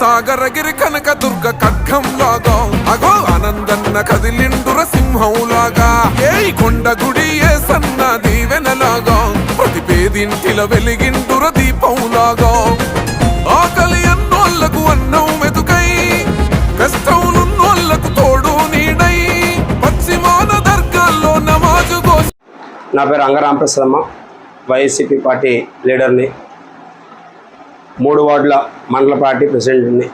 సాగరగిరి కనక దుర్గ ఖడ్గం లాగా అగో ఆనందన్న కదిలిండుర సింహం లాగా ఏ కొండ గుడి ఏ సన్న దీవెనలాగా ప్రతి పేదింటిల వెలిగిండుర దీపం లాగా ఆకలి అన్నోళ్ళకు అన్నం మెతుకై కష్టములున్నోళ్ళకు తోడు నీడై పశ్చిమాన దర్గాల్లో నమాజు కోసం నా పేరు అంగరామప్రసాదమ్మ వైసీపీ పార్టీ లీడర్ని. మూడు వార్డుల మండల పార్టీ ప్రెసిడెంట్ని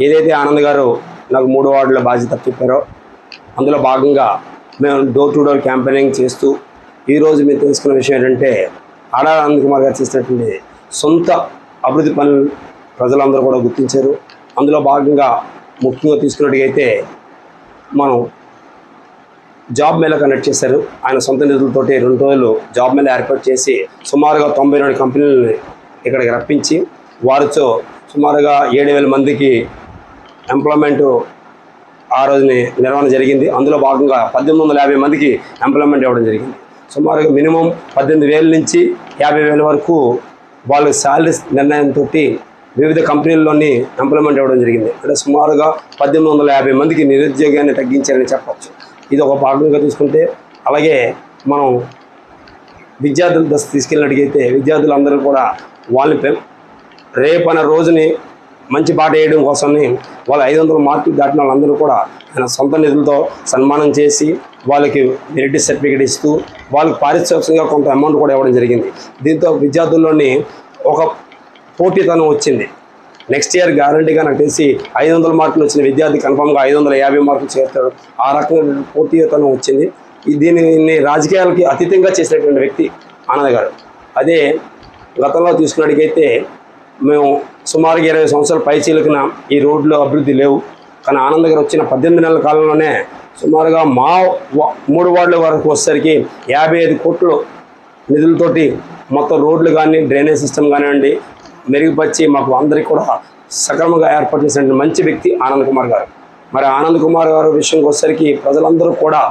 ఏదైతే ఆనంద్ గారు నాకు మూడు వార్డుల బాధ్యత చెప్పారో అందులో భాగంగా మేము డోర్ టు డోర్ క్యాంపెయినింగ్ చేస్తూ ఈరోజు మీరు తెలుసుకున్న విషయం ఏంటంటే ఆడా ఆనంద్ కుమార్ గారు చేసినటువంటి సొంత అభివృద్ధి పనులు ప్రజలందరూ కూడా గుర్తించారు. అందులో భాగంగా ముఖ్యంగా తీసుకున్నట్టుగైతే మనం జాబ్ మేళా కండక్ట్ చేశారు. ఆయన సొంత నిధులతోటి రెండు రోజులు జాబ్ మేళా ఏర్పాటు చేసి సుమారుగా తొంభై రెండు కంపెనీలని ఇక్కడికి రప్పించి వారితో సుమారుగా ఏడు వేల మందికి ఎంప్లాయ్మెంట్ ఆ రోజుని నిర్వహణ జరిగింది. అందులో భాగంగా పద్దెనిమిది వందల యాభై మందికి ఎంప్లాయ్మెంట్ ఇవ్వడం జరిగింది. సుమారుగా మినిమం పద్దెనిమిది వేల నుంచి యాభై వేల వరకు వాళ్ళ శాలరీస్ నిర్ణయంతో వివిధ కంపెనీల్లోని ఎంప్లాయ్మెంట్ ఇవ్వడం జరిగింది. అంటే సుమారుగా పద్దెనిమిది వందల యాభై మందికి నిరుద్యోగాన్ని తగ్గించారని చెప్పవచ్చు. ఇది ఒక భాగంగా తీసుకుంటే అలాగే మనం విద్యార్థుల దశ తీసుకెళ్ళినట్టుగైతే విద్యార్థులందరూ కూడా వాళ్ళని పెం రేపు రోజుని మంచి పాట వేయడం కోసమని వాళ్ళ ఐదు వందల మార్కులు దాటిన వాళ్ళందరూ కూడా ఆయన సొంత నిధులతో సన్మానం చేసి వాళ్ళకి మెరిట్ సర్టిఫికేట్ ఇస్తూ వాళ్ళకి పారితోషికంగా కొంత అమౌంట్ కూడా ఇవ్వడం జరిగింది. దీంతో విద్యార్థుల్లోని ఒక పోటీతనం వచ్చింది. నెక్స్ట్ ఇయర్ గ్యారంటీగా నాకు తెలిసి ఐదు వందల మార్కులు వచ్చిన విద్యార్థి కన్ఫామ్గా ఐదు వందల యాభై మార్కులు చేస్తాడు. ఆ రకంగా పోటీతనం వచ్చింది. దీనిని రాజకీయాలకి అతీతంగా చేసినటువంటి వ్యక్తి ఆనంద్ గారు. అదే గతంలో తీసుకున్నట్టుగైతే మేము సుమారుగా ఇరవై సంవత్సరాలు పై చీలకిన ఈ రోడ్లు అభివృద్ధి లేవు. కానీ ఆనంద్ గారు వచ్చిన పద్దెనిమిది నెలల కాలంలోనే సుమారుగా మా మూడు వార్డుల వరకు వచ్చేసరికి యాభై ఐదు కోట్లు నిధులతోటి మొత్తం రోడ్లు కానీ డ్రైనేజ్ సిస్టమ్ కానివ్వండి మెరుగుపరిచి మాకు అందరికీ కూడా సక్రమంగా ఏర్పాటు చేసిన మంచి వ్యక్తి ఆనంద్ కుమార్ గారు. మరి ఆనంద్ కుమార్ గారు విషయంకి వచ్చేసరికి ప్రజలందరూ కూడా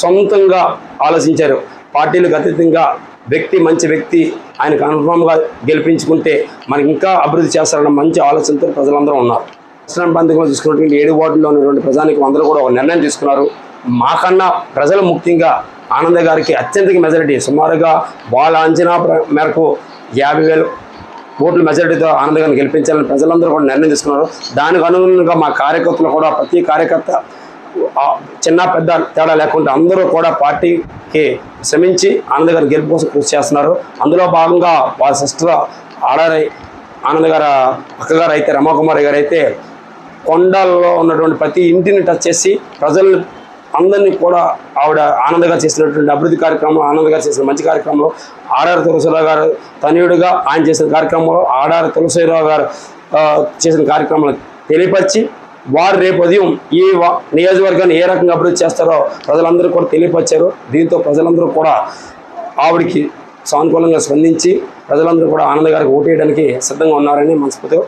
సొంతంగా ఆలోచించారు. పార్టీలకు అతీతంగా వ్యక్తి మంచి వ్యక్తి ఆయన కన్ఫామ్గా గెలిపించుకుంటే మనకి ఇంకా అభివృద్ధి చేస్తారన్న మంచి ఆలోచనతో ప్రజలందరూ ఉన్నారు. ఇస్లాం బంధువులు చూసుకున్నటువంటి ఏడు వార్డుల్లో ఉన్నటువంటి ప్రజానికి అందరూ కూడా ఒక నిర్ణయం తీసుకున్నారు. మాకన్నా ప్రజలు ముఖ్యంగా ఆనంద గారికి అత్యంత మెజారిటీ. సుమారుగా వాళ్ళ అంచనా మేరకు యాభై వేలు ఓట్ల మెజారిటీతో ఆనంద గారిని గెలిపించాలని ప్రజలందరూ కూడా నిర్ణయం తీసుకున్నారు. దానికి అనుగుణంగా మా కార్యకర్తలు కూడా ప్రతి కార్యకర్త చిన్న పెద్ద తేడా లేకుండా అందరూ కూడా పార్టీకి శ్రమించి ఆనంద్ గారి గెలుపు కోసం కృషి చేస్తున్నారు. అందులో భాగంగా వాళ్ళ సిస్టర్ ఆడారి ఆనంద్ గారు అక్కగారు అయితే రమాకుమారి గారు అయితే కొండల్లో ఉన్నటువంటి ప్రతి ఇంటిని టచ్ చేసి ప్రజల్ని అందరినీ కూడా ఆవిడ ఆనందంగా చేసినటువంటి అభివృద్ధి కార్యక్రమంలో ఆనందంగా చేసిన మంచి కార్యక్రమంలో ఆడారి తులసిరావు గారు తనయుడిగా ఆయన చేసిన కార్యక్రమంలో ఆడారి తులసిరావు గారు చేసిన కార్యక్రమాలు తెలియపరిచి వారు రేపు ఉదయం ఈ నియోజకవర్గాన్ని ఏ రకంగా అభివృద్ధి చేస్తారో ప్రజలందరూ కూడా తెలియపరిచారు. దీంతో ప్రజలందరూ కూడా ఆవిడికి సానుకూలంగా స్పందించి ప్రజలందరూ కూడా ఆనంద గారికి ఓటేయడానికి సిద్ధంగా ఉన్నారని మనస్ఫూర్తిగా